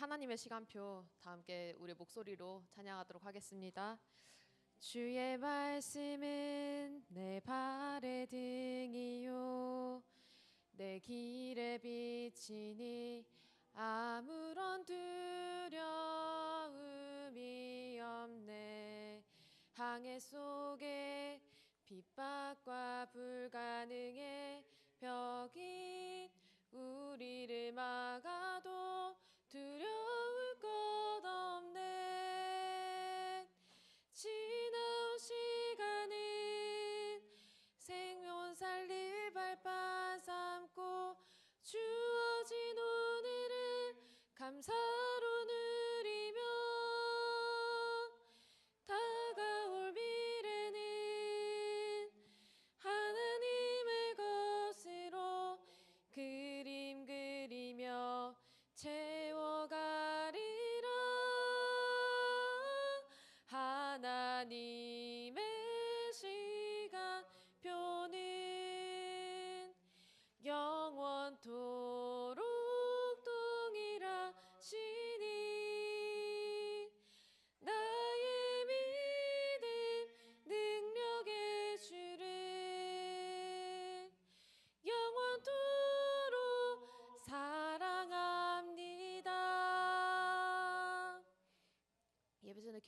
하나님의 시간표 다 함께 우리 목소리로 찬양하도록 하겠습니다. 주의 말씀은 내 발의 등이요 내 길에 비치니 아무런 두려움이 없네 항해 속에 핍박과 불가능의 벽이 우리를 막아도 두려울 것 없네. 지나온 시간은 생명 살릴 발판 삼고 주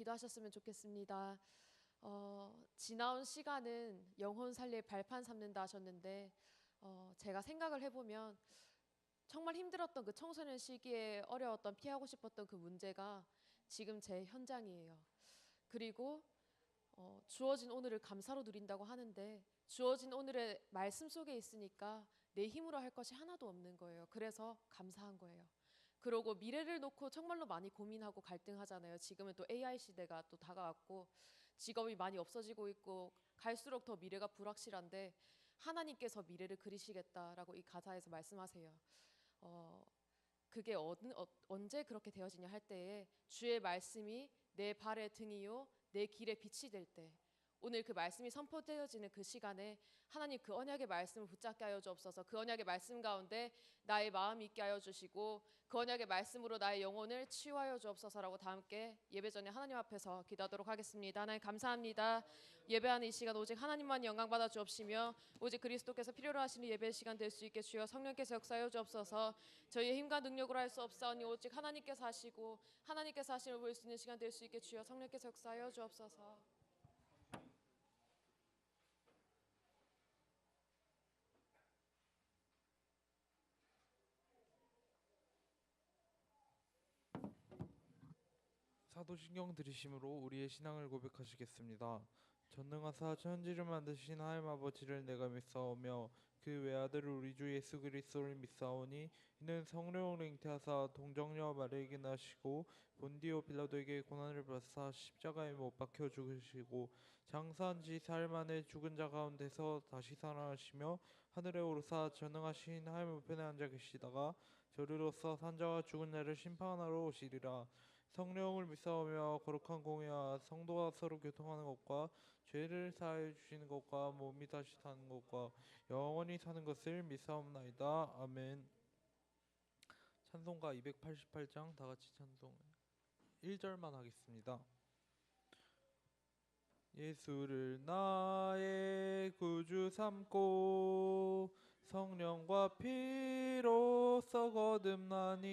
기도하셨으면 좋겠습니다. 어, 지나온 시간은 영혼 살릴 발판 삼는다 하셨는데 어, 제가 생각을 해보면 정말 힘들었던 그 청소년 시기에 어려웠던 피하고 싶었던 그 문제가 지금 제 현장이에요. 그리고 어, 주어진 오늘을 감사로 누린다고 하는데 주어진 오늘의 말씀 속에 있으니까 내 힘으로 할 것이 하나도 없는 거예요. 그래서 감사한 거예요. 그러고 미래를 놓고 정말로 많이 고민하고 갈등하잖아요. 지금은 또 AI 시대가 또 다가왔고 직업이 많이 없어지고 있고 갈수록 더 미래가 불확실한데 하나님께서 미래를 그리시겠다라고 이 가사에서 말씀하세요. 어, 그게 어, 어, 언제 그렇게 되어지냐 할 때에 주의 말씀이 내 발의 등이요 내 길의 빛이 될 때 오늘 그 말씀이 선포되어지는 그 시간에 하나님 그 언약의 말씀을 붙잡게 하여 주옵소서. 그 언약의 말씀 가운데 나의 마음이 있게 하여 주시고 그 언약의 말씀으로 나의 영혼을 치유하여 주옵소서라고 다 함께 예배 전에 하나님 앞에서 기도하도록 하겠습니다. 하나님 감사합니다. 예배하는 이 시간 오직 하나님만 영광 받아 주옵시며 오직 그리스도께서 필요로 하시는 예배 시간 될 수 있게 주여 성령께서 역사하여 주옵소서. 저희의 힘과 능력으로 할 수 없사오니 오직 하나님께서 하시고 하나님께서 하심을 볼 수 있는 시간 될 수 있게 주여 성령께서 역사하여 주옵소서 사도신경 들으심으로 우리의 신앙을 고백하시겠습니다. 전능하사 천지를 만드신 하나님 아버지를 내가 믿사오며 그 외아들 우리 주 예수 그리스도를 믿사오니 이는 성령을 잉태하사 동정녀 마리에게 나시고 본디오 빌라도에게 고난을 받사 십자가에 못 박혀 죽으시고 장사한 지 사흘 만에 죽은 자 가운데서 다시 살아나시며 하늘에 오르사 전능하신 하나님 우편에 앉아 계시다가 저리로서 산자와 죽은 자를 심판하러 오시리라 성령을 믿사오며 거룩한 공예와 성도와 서로 교통하는 것과 죄를 사하여 주시는 것과 몸이 다시 사는 것과 영원히 사는 것을 믿사옵나이다. 아멘. 찬송가 288장 다 같이 찬송 1절만 하겠습니다. 예수를 나의 구주 삼고 성령과 피로써 거듭나니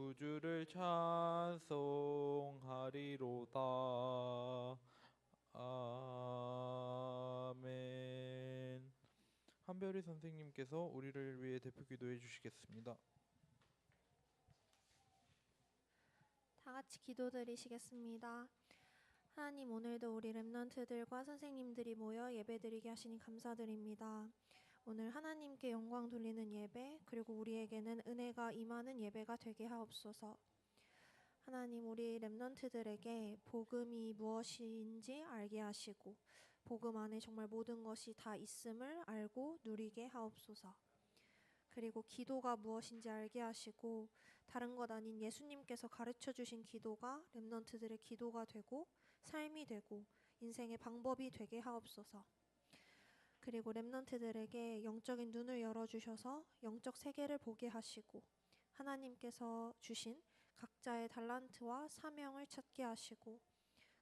구주를 찬송하리로다. 아멘. 한별이 선생님께서 우리를 위해 대표 기도해 주시겠습니다. 다 같이 기도드리시겠습니다. 하나님 오늘도 우리 렘넌트들과 선생님들이 모여 예배드리게 하시니 감사드립니다. 오늘 하나님께 영광 돌리는 예배 그리고 우리에게는 은혜가 임하는 예배가 되게 하옵소서. 하나님 우리 렘넌트들에게 복음이 무엇인지 알게 하시고 복음 안에 정말 모든 것이 다 있음을 알고 누리게 하옵소서. 그리고 기도가 무엇인지 알게 하시고 다른 것 아닌 예수님께서 가르쳐 주신 기도가 렘넌트들의 기도가 되고 삶이 되고 인생의 방법이 되게 하옵소서. 그리고 렘넌트들에게 영적인 눈을 열어 주셔서 영적 세계를 보게 하시고 하나님께서 주신 각자의 달란트와 사명을 찾게 하시고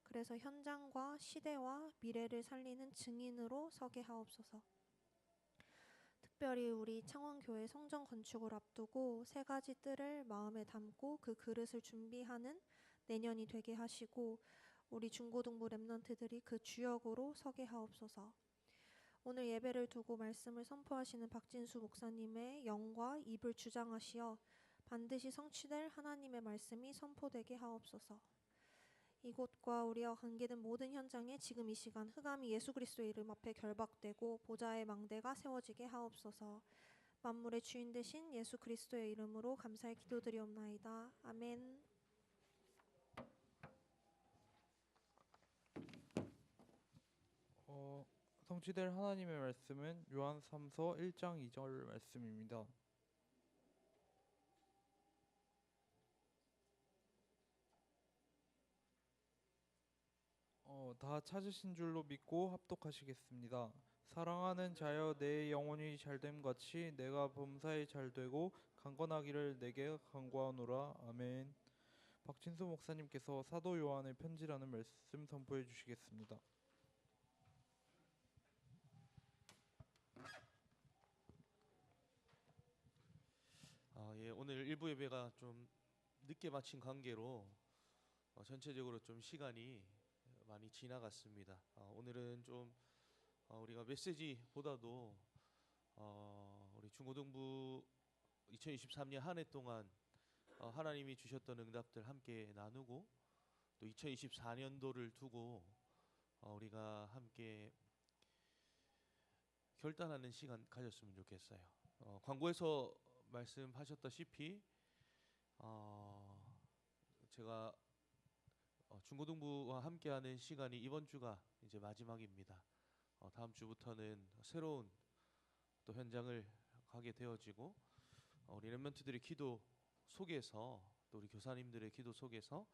그래서 현장과 시대와 미래를 살리는 증인으로 서게 하옵소서. 특별히 우리 창원교회 성전 건축을 앞두고 세 가지 뜰을 마음에 담고 그 그릇을 준비하는 내년이 되게 하시고 우리 중고등부 랩런트들이 그 주역으로 서게 하옵소서. 오늘 예배를 두고 말씀을 선포하시는 박진수 목사님의 영과 입을 주장하시어 반드시 성취될 하나님의 말씀이 선포되게 하옵소서. 이곳과 우리와 관계된 모든 현장에 지금 이 시간 흑암이 예수 그리스도의 이름 앞에 결박되고 보좌의 망대가 세워지게 하옵소서. 만물의 주인 되신 예수 그리스도의 이름으로 감사의 기도드리옵나이다. 아멘. 어, 성취될 하나님의 말씀은 요한 3서 1장 2절 말씀입니다. 어, 다 찾으신 줄로 믿고 합독하시겠습니다. 사랑하는 자여 내 영혼이 잘됨 같이 내가 범사에 잘되고 강건하기를 내게 간구하노라. 아멘. 박진수 목사님께서 사도 요한의 편지라는 말씀 선포해 주시겠습니다. 아, 예, 오늘 일부 예배가 좀 늦게 마친 관계로 어, 전체적으로 좀 시간이 많이 지나갔습니다. 어, 오늘은 좀 어, 우리가 메시지보다도 어, 우리 중고등부 2023년 한 해 동안 어, 하나님이 주셨던 응답들 함께 나누고 또 2024년도를 두고 어, 우리가 함께 결단하는 시간 가졌으면 좋겠어요. 어, 광고에서 말씀하셨다시피 어, 제가 어, 중고등부와 함께하는 시간이 이번 주가 이제 마지막입니다. 어, 다음 주부터는 새로운 또 현장을 가게 되어지고 어, 우리 렘런트들의 기도 속에서 또 우리 교사님들의 기도 속에서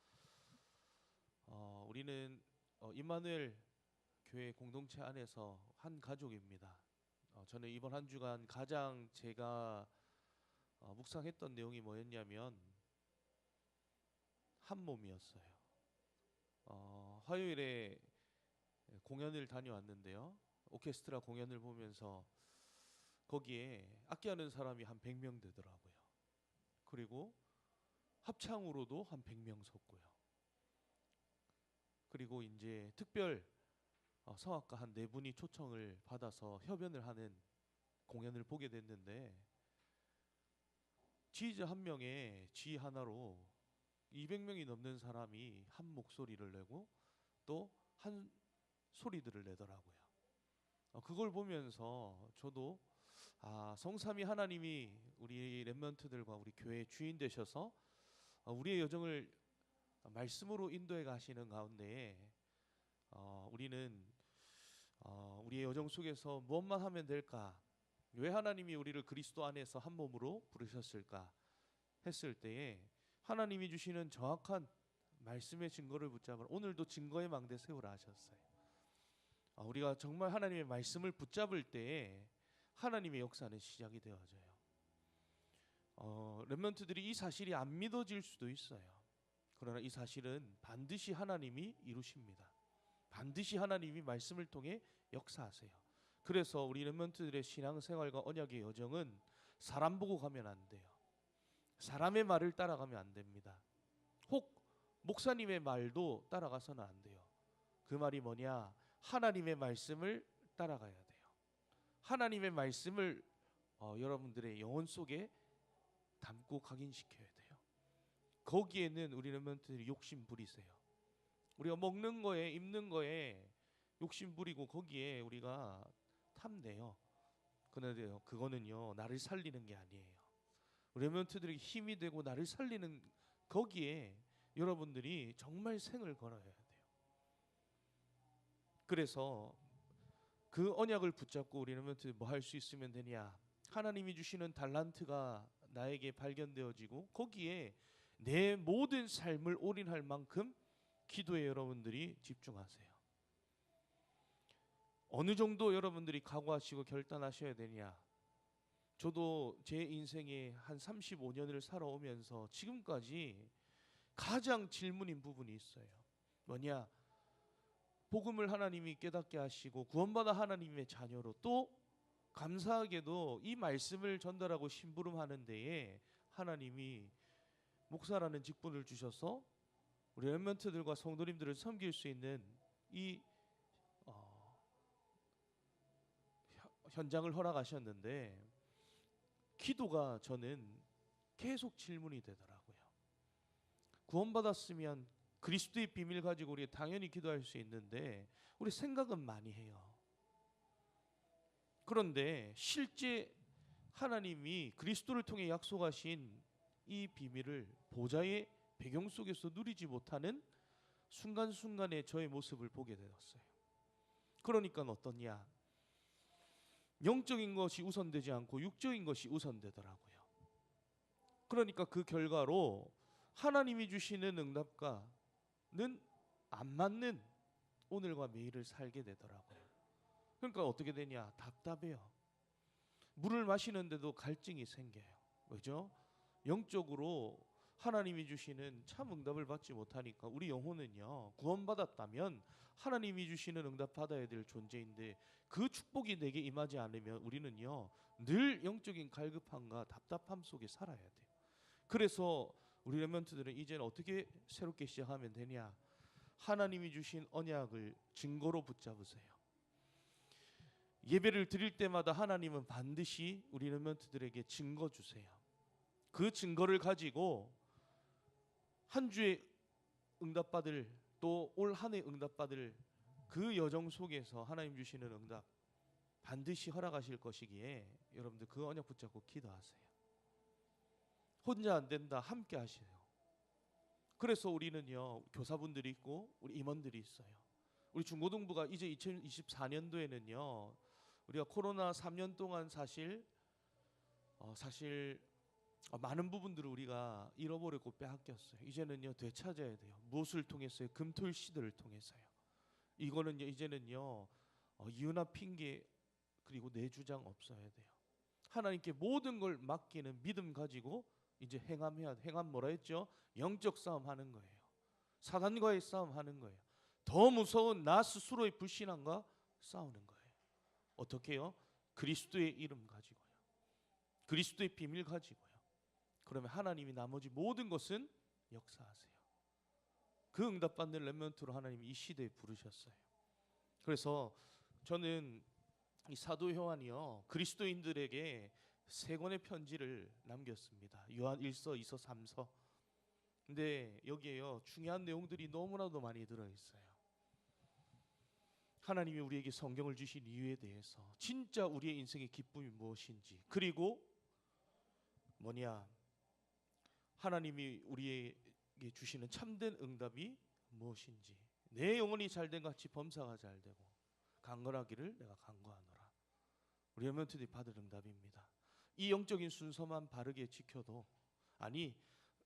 어, 우리는 어, 임마누엘 교회 공동체 안에서 한 가족입니다. 어, 저는 이번 한 주간 가장 제가 어, 묵상했던 내용이 뭐였냐면 한 몸이었어요. 어, 화요일에 공연을 다녀왔는데요. 오케스트라 공연을 보면서 거기에 악기하는 사람이 한 100명 되더라고요. 그리고 합창으로도 한 100명 섰고요. 그리고 이제 특별 어, 성악가 한 네 분이 초청을 받아서 협연을 하는 공연을 보게 됐는데 지휘자 한 명에 지 하나로 200명이 넘는 사람이 한 목소리를 내고 또 한 소리들을 내더라고요. 어, 그걸 보면서 저도 아, 성삼위 하나님이 우리 렘넌트들과 우리 교회의 주인 되셔서 어, 우리의 여정을 말씀으로 인도해 가시는 가운데에 어, 우리는 어, 우리의 여정 속에서 무엇만 하면 될까? 왜 하나님이 우리를 그리스도 안에서 한 몸으로 부르셨을까? 했을 때에 하나님이 주시는 정확한 말씀의 증거를 붙잡으라. 오늘도 증거의 망대 세우라 하셨어요. 아, 우리가 정말 하나님의 말씀을 붙잡을 때에 하나님의 역사는 시작이 되어져요. 어, 렘넌트들이 이 사실이 안 믿어질 수도 있어요. 그러나 이 사실은 반드시 하나님이 이루십니다. 반드시 하나님이 말씀을 통해 역사하세요. 그래서 우리 렘넌트들의 신앙생활과 언약의 여정은 사람 보고 가면 안 돼요. 사람의 말을 따라가면 안 됩니다. 혹 목사님의 말도 따라가서는 안 돼요. 그 말이 뭐냐? 하나님의 말씀을 따라가야 돼요. 하나님의 말씀을 어, 여러분들의 영혼 속에 담고 각인시켜야 돼요. 거기에는 우리 렘넌트들이 욕심 부리세요. 우리가 먹는 거에 입는 거에 욕심 부리고 거기에 우리가 탐내요. 그런데요, 그거는요 나를 살리는 게 아니에요. 렘넌트들에게 힘이 되고 나를 살리는 거기에 여러분들이 정말 생을 걸어야 돼요. 그래서 그 언약을 붙잡고 우리는 뭐할 수 있으면 되냐? 하나님이 주시는 달란트가 나에게 발견되어지고 거기에 내 모든 삶을 올인할 만큼 기도에 여러분들이 집중하세요. 어느 정도 여러분들이 각오하시고 결단하셔야 되냐? 저도 제 인생에 한 35년을 살아오면서 지금까지 가장 질문인 부분이 있어요. 뭐냐? 복음을 하나님이 깨닫게 하시고 구원받아 하나님의 자녀로 또 감사하게도 이 말씀을 전달하고 심부름하는 데에 하나님이 목사라는 직분을 주셔서 우리 렘먼트들과 성도님들을 섬길 수 있는 이 어, 현- 현장을 허락하셨는데 기도가 저는 계속 질문이 되더라고요. 구원받았으면 그리스도의 비밀 가지고 우리 당연히 기도할 수 있는데 우리 생각은 많이 해요. 그런데 실제 하나님이 그리스도를 통해 약속하신 이 비밀을 보좌의 배경 속에서 누리지 못하는 순간순간의 저의 모습을 보게 되었어요. 그러니까 어떠냐? 영적인 것이 우선되지 않고 육적인 것이 우선되더라고요. 그러니까 그 결과로 하나님이 주시는 응답과는 안 맞는 오늘과 매일을 살게 되더라고요. 그러니까 어떻게 되냐? 답답해요. 물을 마시는데도 갈증이 생겨요. 그죠? 영적으로 하나님이 주시는 참 응답을 받지 못하니까 우리 영혼은요 구원받았다면 하나님이 주시는 응답 받아야 될 존재인데 그 축복이 내게 임하지 않으면 우리는요 늘 영적인 갈급함과 답답함 속에 살아야 돼요. 그래서 우리 레멘트들은 이제는 어떻게 새롭게 시작하면 되냐? 하나님이 주신 언약을 증거로 붙잡으세요. 예배를 드릴 때마다 하나님은 반드시 우리 레멘트들에게 증거 주세요. 그 증거를 가지고 한 주에 응답받을 또 올 한해 응답받을 그 여정 속에서 하나님 주시는 응답 반드시 허락하실 것이기에 여러분들 그 언약 붙잡고 기도하세요. 혼자 안 된다 함께 하세요. 그래서 우리는요 교사분들이 있고 우리 임원들이 있어요. 우리 중고등부가 이제 2024년도에는요 우리가 코로나 3년 동안 사실 어, 사실 어, 많은 부분들을 우리가 잃어버렸고 빼앗겼어요. 이제는요 되찾아야 돼요. 무엇을 통해서요? 금토일 시대를 통해서요. 이거는요 이제는요 어, 이유나 핑계 그리고 내 주장 없어야 돼요. 하나님께 모든 걸 맡기는 믿음 가지고 이제 행함해야 행함 뭐라 했죠? 영적 싸움 하는 거예요. 사단과의 싸움 하는 거예요. 더 무서운 나 스스로의 불신앙과 싸우는 거예요. 어떻게요? 그리스도의 이름 가지고요. 그리스도의 비밀 가지고요. 그러면 하나님이 나머지 모든 것은 역사하세요. 그 응답받는 렘넌트로 하나님이 이 시대에 부르셨어요. 그래서 저는 이 사도 요한이요 그리스도인들에게 세 권의 편지를 남겼습니다. 요한 1서, 2서, 3서. 근데 여기에요 중요한 내용들이 너무나도 많이 들어 있어요. 하나님이 우리에게 성경을 주신 이유에 대해서 진짜 우리의 인생의 기쁨이 무엇인지 그리고 뭐냐 하나님이 우리에게 주시는 참된 응답이 무엇인지 내 영혼이 잘된 같이 범사가 잘되고 강건하기를 내가 강구하노라. 우리 멘트들이 받을 응답입니다. 이 영적인 순서만 바르게 지켜도 아니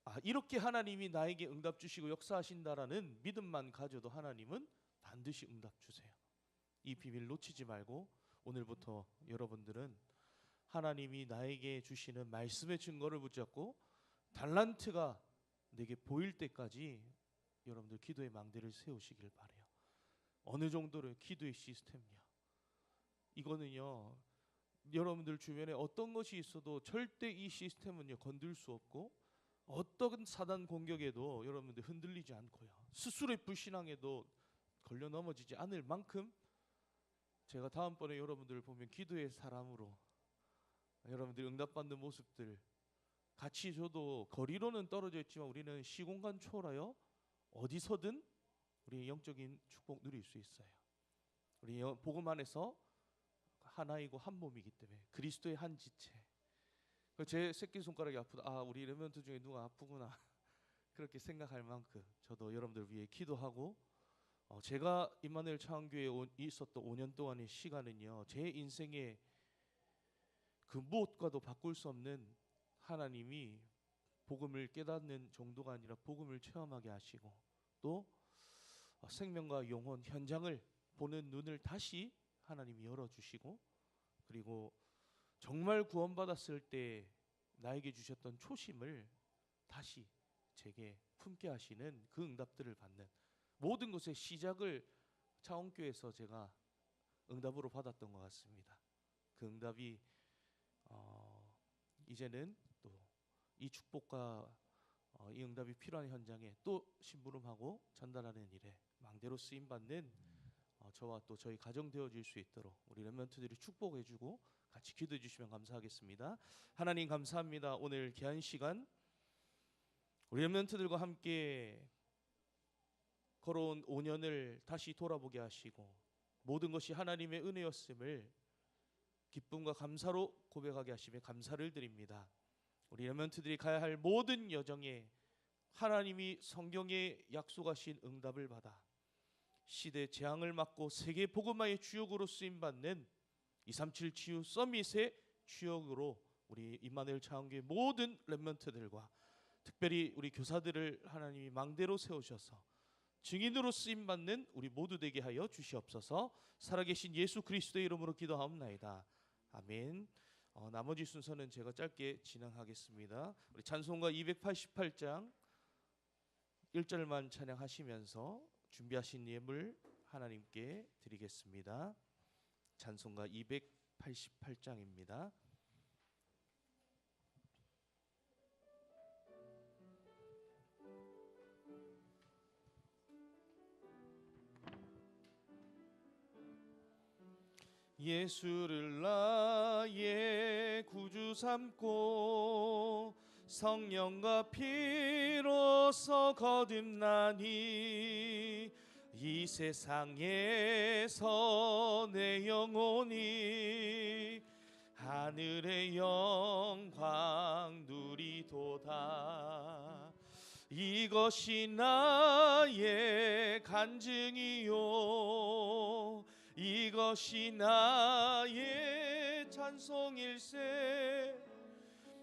아, 이렇게 하나님이 나에게 응답 주시고 역사하신다라는 믿음만 가져도 하나님은 반드시 응답 주세요. 이 비밀 놓치지 말고 오늘부터 여러분들은 하나님이 나에게 주시는 말씀의 증거를 붙잡고 달란트가 내게 보일 때까지 여러분들 기도의 망대를 세우시길 바래요. 어느 정도로 기도의 시스템이야. 이거는요. 여러분들 주변에 어떤 것이 있어도 절대 이 시스템은요 건들 수 없고 어떤 사단 공격에도 여러분들 흔들리지 않고요. 스스로의 불신앙에도 걸려 넘어지지 않을 만큼 제가 다음번에 여러분들을 보면 기도의 사람으로 여러분들 응답받는 모습들 같이 저도 거리로는 떨어져 있지만 우리는 시공간 초월하여 어디서든 우리의 영적인 축복 누릴 수 있어요. 우리 영- 복음 안에서 하나이고 한 몸이기 때문에 그리스도의 한 지체. 그제 새끼 손가락이 아프다. 아 우리 레멘트 중에 누가 아프구나. 그렇게 생각할 만큼 저도 여러분들 위해 기도하고 어, 제가 임마누엘 오- 있었던 5년 동안의 시간은요 제 인생의 그 무엇과도 바꿀 수 없는 하나님이 복음을 깨닫는 정도가 아니라 복음을 체험하게 하시고 또 어, 생명과 영혼 현장을 보는 눈을 다시 하나님이 열어주시고 그리고 정말 구원받았을 때 나에게 주셨던 초심을 다시 제게 품게 하시는 그 응답들을 받는 모든 것의 시작을 차원교에서 제가 응답으로 받았던 것 같습니다. 그 응답이 어, 이제는 또 이 축복과 어, 이 응답이 필요한 현장에 또 심부름하고 전달하는 일에 망대로 쓰임 받는 어, 저와 또 저희 가정 되어질 수 있도록 우리 렘런트들이 축복해주고 같이 기도해 주시면 감사하겠습니다. 하나님 감사합니다. 오늘 귀한 시간 우리 렘런트들과 함께 걸어온 5년을 다시 돌아보게 하시고 모든 것이 하나님의 은혜였음을 기쁨과 감사로 고백하게 하시며 감사를 드립니다. 우리 렘런트들이 가야 할 모든 여정에 하나님이 성경에 약속하신 응답을 받아 시대 재앙을 막고 세계 복음화의 주역으로 쓰임 받는 237 치유 서밋의 주역으로 우리 임마누엘 차원교회 모든 렘런트들과 특별히 우리 교사들을 하나님이 망대로 세우셔서 증인으로 쓰임 받는 우리 모두 되게 하여 주시옵소서. 살아계신 예수 그리스도의 이름으로 기도하옵나이다. 아멘. 어, 나머지 순서는 제가 짧게 진행하겠습니다. 우리 찬송가 288장 1절만 찬양하시면서 준비하신 예물 하나님께 드리겠습니다. 찬송가 288장입니다. 예수를 나의 구주 삼고 성령과 피로서 거듭나니 이 세상에서 내 영혼이 하늘의 영광 누리도다. 이것이 나의 간증이요 이것이 나의 찬송일세.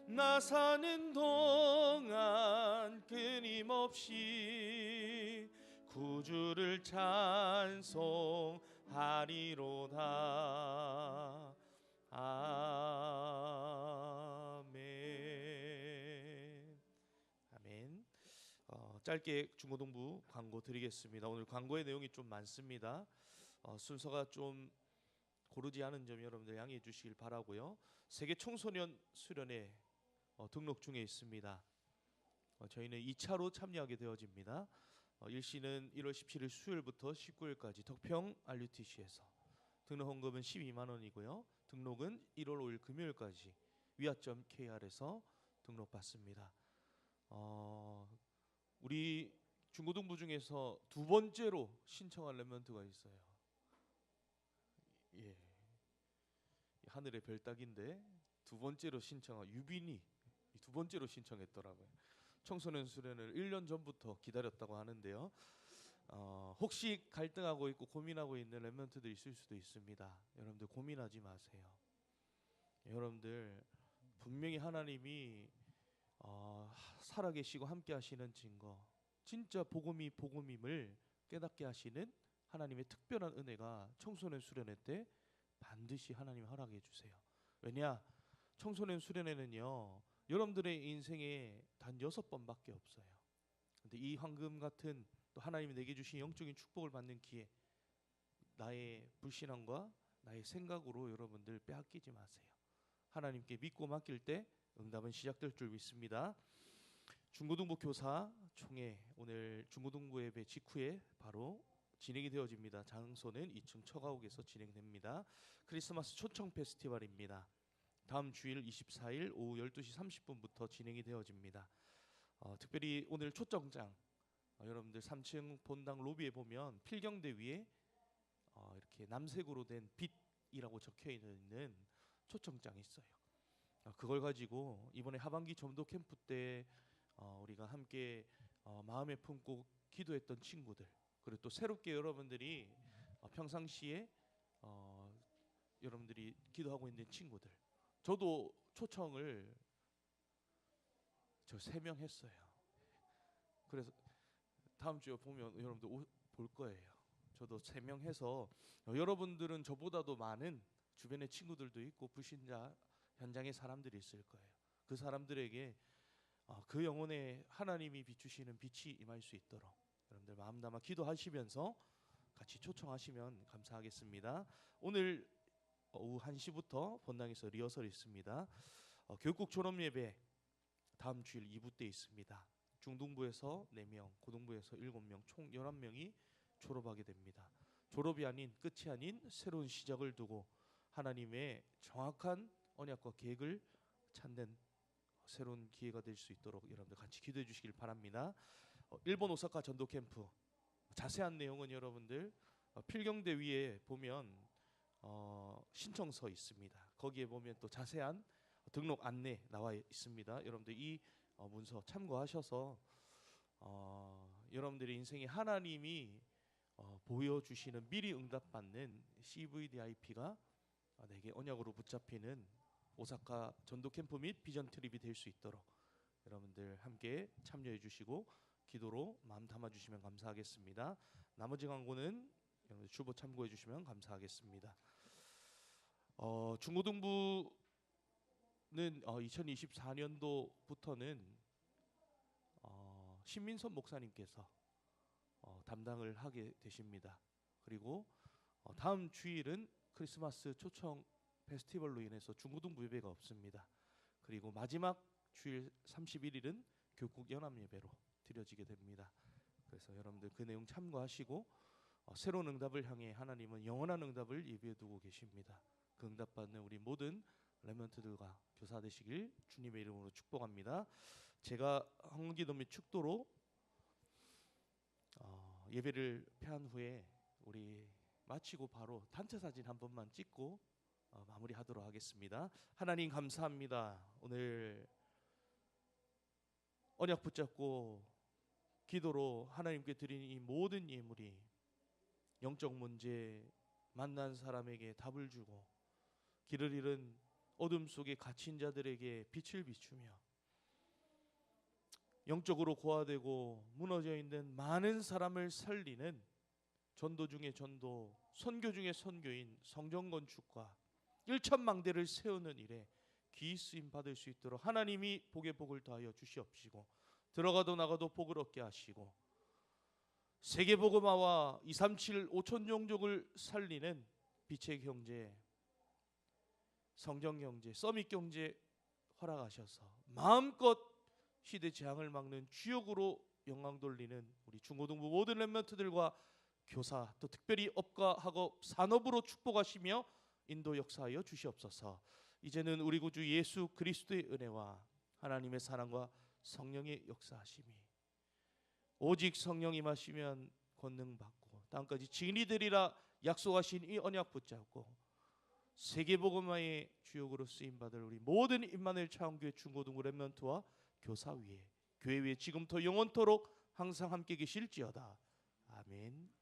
나 사는 동안 끊임없이 구주를 찬송하리로다. 아멘. 아멘. 어, 짧게 중고등부 광고 드리겠습니다. 오늘 광고의 내용이 좀 많습니다 어, 순서가 좀 고르지 않은 점 여러분들 양해해 주시길 바라고요 세계 청소년 수련회 어, 등록 중에 있습니다. 어, 저희는 2차로 참여하게 되어집니다. 어, 일시는 1월 17일 수요일부터 19일까지 덕평 RUTC에서 등록 헌금은 12만 원이고요. 등록은 1월 5일 금요일까지 위아점 KR에서 등록받습니다. 어, 우리 중고등부 중에서 두 번째로 신청할 렘런트가 있어요. 예. 하늘의 별따기인데 두 번째로 신청한 유빈이 이두 번째로 신청했더라고요. 청소년 수련을 1년 전부터 기다렸다고 하는데요. 어, 혹시 갈등하고 있고 고민하고 있는 렘런트들 있을 수도 있습니다. 여러분들 고민하지 마세요. 여러분들 분명히 하나님이 어, 살아계시고 함께 하시는 증거, 진짜 복음이 복음임을 깨닫게 하시는 하나님의 특별한 은혜가 청소년 수련회 때 반드시 하나님 허락해 주세요. 왜냐? 청소년 수련회는요. 여러분들의 인생에 단 여섯 번밖에 없어요. 근데 이 황금 같은 또 하나님이 내게 주신 영적인 축복을 받는 기회 나의 불신앙과 나의 생각으로 여러분들 빼앗기지 마세요. 하나님께 믿고 맡길 때 응답은 시작될 줄 믿습니다. 중고등부 교사 총회 오늘 중고등부 예배 직후에 바로 진행이 되어집니다. 장소는 2층 처가옥에서 진행됩니다. 크리스마스 초청 페스티벌입니다. 다음 주일 24일 오후 12시 30분부터 진행이 되어집니다. 어, 특별히 오늘 초청장 어, 여러분들 3층 본당 로비에 보면 필경대 위에 어, 이렇게 남색으로 된 빛이라고 적혀 있는 초청장이 있어요. 어, 그걸 가지고 이번에 하반기 점도 캠프 때 어, 우리가 함께 어, 마음에 품고 기도했던 친구들 그리고 또 새롭게 여러분들이 어, 평상시에 어, 여러분들이 기도하고 있는 친구들 저도 초청을 저 세 명 했어요. 그래서 다음 주에 보면 여러분들 오, 볼 거예요. 저도 세 명 해서 어, 여러분들은 저보다도 많은 주변의 친구들도 있고 불신자 현장의 사람들이 있을 거예요. 그 사람들에게 어, 그 영혼에 하나님이 비추시는 빛이 임할 수 있도록 여러분들 마음 담아 기도하시면서 같이 초청하시면 감사하겠습니다. 오늘 오후 1시부터 본당에서 리허설이 있습니다. 어, 교육국 졸업 예배 다음 주일 2부 때 있습니다. 중등부에서 4명, 고등부에서 7명, 총 11명이 졸업하게 됩니다. 졸업이 아닌 끝이 아닌 새로운 시작을 두고 하나님의 정확한 언약과 계획을 찾는 새로운 기회가 될 수 있도록 여러분들 같이 기도해 주시길 바랍니다. 어, 일본 오사카 전도 캠프 자세한 내용은 여러분들 어, 필경대 위에 보면 어, 신청서 있습니다. 거기에 보면 또 자세한 등록 안내 나와 있습니다. 여러분들 이 어, 문서 참고하셔서 어, 여러분들의 인생에 하나님이 어, 보여주시는 미리 응답받는 CVDIP가 어, 내게 언약으로 붙잡히는 오사카 전도 캠프 및 비전 트립이 될 수 있도록 여러분들 함께 참여해 주시고 기도로 마음 담아 주시면 감사하겠습니다. 나머지 광고는 주보 참고해 주시면 감사하겠습니다. 어, 중고등부는 어, 2024년도부터는 어, 신민선 목사님께서 어, 담당을 하게 되십니다. 그리고 어, 다음 주일은 크리스마스 초청 페스티벌로 인해서 중고등부 예배가 없습니다. 그리고 마지막 주일 31일은 교국 연합 예배로 드려지게 됩니다. 그래서 여러분들 그 내용 참고하시고 어, 새로운 응답을 향해 하나님은 영원한 응답을 예비해 두고 계십니다. 그 응답 받는 우리 모든 레멘트들과 교사 되시길 주님의 이름으로 축복합니다. 제가 헌기도 및 축도로 어, 예배를 폐한 후에 우리 마치고 바로 단체 사진 한 번만 찍고 어, 마무리하도록 하겠습니다. 하나님 감사합니다. 오늘 언약 붙잡고 기도로 하나님께 드린 이 모든 예물이 영적 문제 만난 사람에게 답을 주고 길을 잃은 어둠 속에 갇힌 자들에게 빛을 비추며 영적으로 고아되고 무너져 있는 많은 사람을 살리는 전도 중에 전도, 선교 중에 선교인 성전 건축과 일천망대를 세우는 일에 귀 쓰임 받을 수 있도록 하나님이 복의 복을 더하여 주시옵시고 들어가도 나가도 복을 얻게 하시고 세계 복음화와 237 5천 종족을 살리는 빛의 경제, 성정 경제, 서밋 경제 허락하셔서 마음껏 시대 재앙을 막는 주역으로 영광 돌리는 우리 중고등부 모든 랩런트들과 교사 또 특별히 업과 학업 산업으로 축복하시며 인도 역사하여 주시옵소서. 이제는 우리 구주 예수 그리스도의 은혜와 하나님의 사랑과 성령의 역사하심이 오직 성령이 마시면 권능 받고 땅까지 증인이 되리라 약속하신 이 언약 붙잡고 세계 복음화의 주역으로 쓰임 받을 우리 모든 임마누엘 차원교회 중고등부 랩런트와 교사 위에 교회 위에 지금부터 영원토록 항상 함께 계실지어다. 아멘.